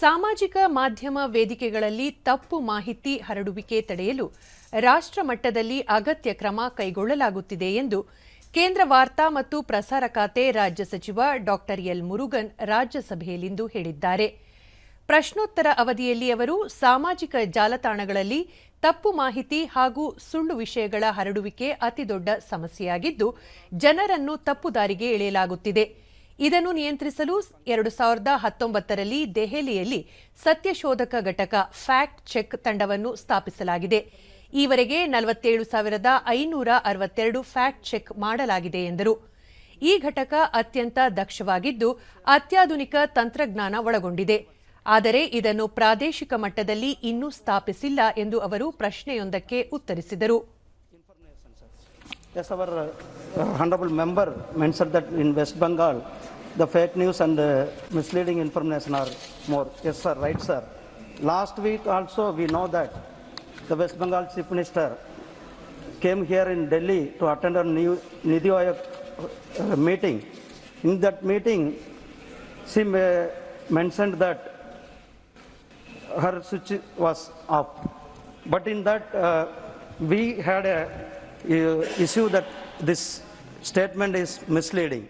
ಸಾಮಾಜಿಕ ಮಾಧ್ಯಮ ವೇದಿಕೆಗಳಲ್ಲಿ ತಪ್ಪು ಮಾಹಿತಿ ಹರಡುವಿಕೆ ತಡೆಯಲು ರಾಷ್ಟ್ರ ಮಟ್ಟದಲ್ಲಿ ಅಗತ್ಯ ಕ್ರಮ ಕೈಗೊಳ್ಳಲಾಗುತ್ತಿದೆ ಎಂದು ಕೇಂದ್ರ ವಾರ್ತಾ ಮತ್ತು ಪ್ರಸಾರ ಖಾತೆ ರಾಜ್ಯ ಸಚಿವ ಡಾಕ್ಟರ್ ಎಲ್ ಮುರುಗನ್ ರಾಜ್ಯಸಭೆಯಲ್ಲಿಂದು ಹೇಳಿದ್ದಾರೆ. ಪ್ರಶ್ನೋತ್ತರ ಅವಧಿಯಲ್ಲಿ ಅವರು ಸಾಮಾಜಿಕ ಜಾಲತಾಣಗಳಲ್ಲಿ ತಪ್ಪು ಮಾಹಿತಿ ಹಾಗೂ ಸುಳ್ಳು ವಿಷಯಗಳ ಹರಡುವಿಕೆ ಅತಿದೊಡ್ಡ ಸಮಸ್ಯೆಯಾಗಿದ್ದು ಜನರನ್ನು ತಪ್ಪು ದಾರಿಗೆ ಎಳೆಯಲಾಗುತ್ತಿದೆ. ಇದನ್ನು ನಿಯಂತ್ರಿಸಲು ಎರಡು ಸಾವಿರದ ಹತ್ತೊಂಬತ್ತರಲ್ಲಿ ದೆಹಲಿಯಲ್ಲಿ ಸತ್ಯಶೋಧಕ ಘಟಕ ಫ್ಯಾಕ್ಟ್ ಚೆಕ್ ತಂಡವನ್ನು ಸ್ಥಾಪಿಸಲಾಗಿದೆ. ಈವರೆಗೆ ನಲವತ್ತೇಳು ಸಾವಿರದ ಐನೂರ ಅರವತ್ತೆರಡು ಫ್ಯಾಕ್ಟ್ ಚೆಕ್ ಮಾಡಲಾಗಿದೆ ಎಂದರು. ಈ ಘಟಕ ಅತ್ಯಂತ ದಕ್ಷವಾಗಿದ್ದು ಅತ್ಯಾಧುನಿಕ ತಂತ್ರಜ್ಞಾನ ಒಳಗೊಂಡಿದೆ. ಆದರೆ ಇದನ್ನು ಪ್ರಾದೇಶಿಕ ಮಟ್ಟದಲ್ಲಿ ಇನ್ನೂ ಸ್ಥಾಪಿಸಿಲ್ಲ ಎಂದು ಅವರು ಪ್ರಶ್ನೆಯೊಂದಕ್ಕೆ ಉತ್ತರಿಸಿದರು. Yes, our uh, honorable member mentioned that in West Bengal, the fake news and uh, misleading information are more. Yes, sir, right, sir. Last week also, we know that the West Bengal Chief Minister came here in Delhi to attend a new Nidhi Aayog uh, meeting. In that meeting, she ma- mentioned that her switch was off. But in that, uh, we had a uh, issue that this statement is misleading.